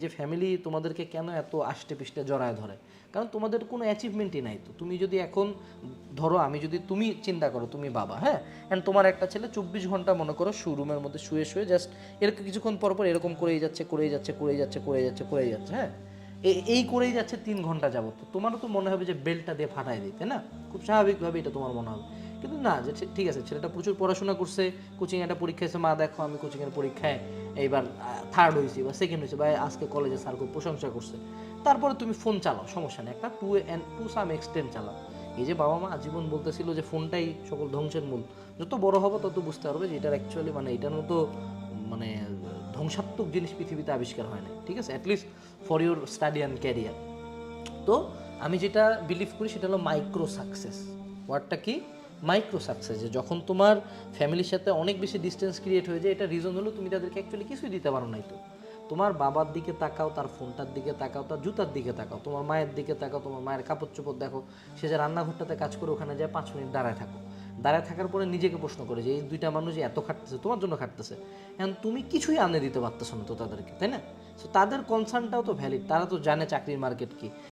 যে ফ্যামিলি তোমাদেরকে কেন এত আষ্টে পিষ্টে জড়ায় ধরে? কারণ তোমাদের কোনো অ্যাচিভমেন্টই নাই তো। তুমি যদি এখন ধরো আমি যদি তুমি চিন্তা করো, তুমি বাবা হ্যাঁ? অ্যান্ড তোমার একটা ছেলে চব্বিশ ঘণ্টা মনে করো শোরুমের মধ্যে শুয়ে শুয়ে জাস্ট এরকম কিছুক্ষণ পর পর এরকম করেই যাচ্ছে করেই যাচ্ছে করেই যাচ্ছে করেই যাচ্ছে করেই যাচ্ছে হ্যাঁ? এই করেই যাচ্ছে তিন ঘণ্টা যাবত তোমারও তো মনে হবে যে বেলটা দিয়ে ফাটাই দিতে না? খুব স্বাভাবিকভাবে এটা তোমার মনে হবে। কিন্তু না, যে ঠিক- আছে, ছেলেটা প্রচুর পড়াশোনা করছে কোচিং একটা পরীক্ষা এসে মা দেখো আমি কোচিংয়ের পরীক্ষায় এইবার থার্ড হয়েছি বা সেকেন্ড হয়েছি বা আজকে কলেজে স্যার খুব প্রশংসা করছে। তারপরে তুমি ফোন চালাও, সমস্যা নেই, একটা to and to some extent চালাও। এই যে বাবা মা আজীবন বলতেছিল যে ফোনটাই সকল ধ্বংসের মূল। যত বড় হবে তত বুঝতে পারবে যে এটার অ্যাকচুয়ালি মানে এটার মতো মানে ধ্বংসাত্মক জিনিস পৃথিবীতে আবিষ্কার হয় না ঠিক আছে? At least for your study and career তো আমি যেটা বিলিভ করি সেটা হলো মাইক্রো সাকসেস ওয়ার্ডটা কি? মাইক্রো সাকসেস যে যখন তোমার ফ্যামিলির সাথে অনেক বেশি ডিস্টেন্স ক্রিয়েট হয়ে যায়, এটা রিজন হলো তুমি তাদেরকে অ্যাকচুয়ালি কিছুই দিতে পারো নাই তো। তোমার বাবার দিকে তাকাও, তার ফোনটার দিকে তাকাও, তার জুতার দিকে তাকাও, তোমার মায়ের দিকে তাকাও, তোমার মায়ের কাপড় চোপড় দেখো, সে যে রান্নাঘরটাতে কাজ করে ওখানে যায় পাঁচ মিনিট দাঁড়ায় থাকো। দাঁড়ায় থাকার পরে নিজেকে প্রশ্ন করে যে, এই দুইটা মানুষ এত খাটতেছে, তোমার জন্য খাটতেছে? এখন তুমি কিছুই আনে দিতে পারতেছো না তো তাদেরকে, তাই না? তাদের কনসার্নটাও তো ভ্যালিড তারা তো জানে চাকরির মার্কেট কি।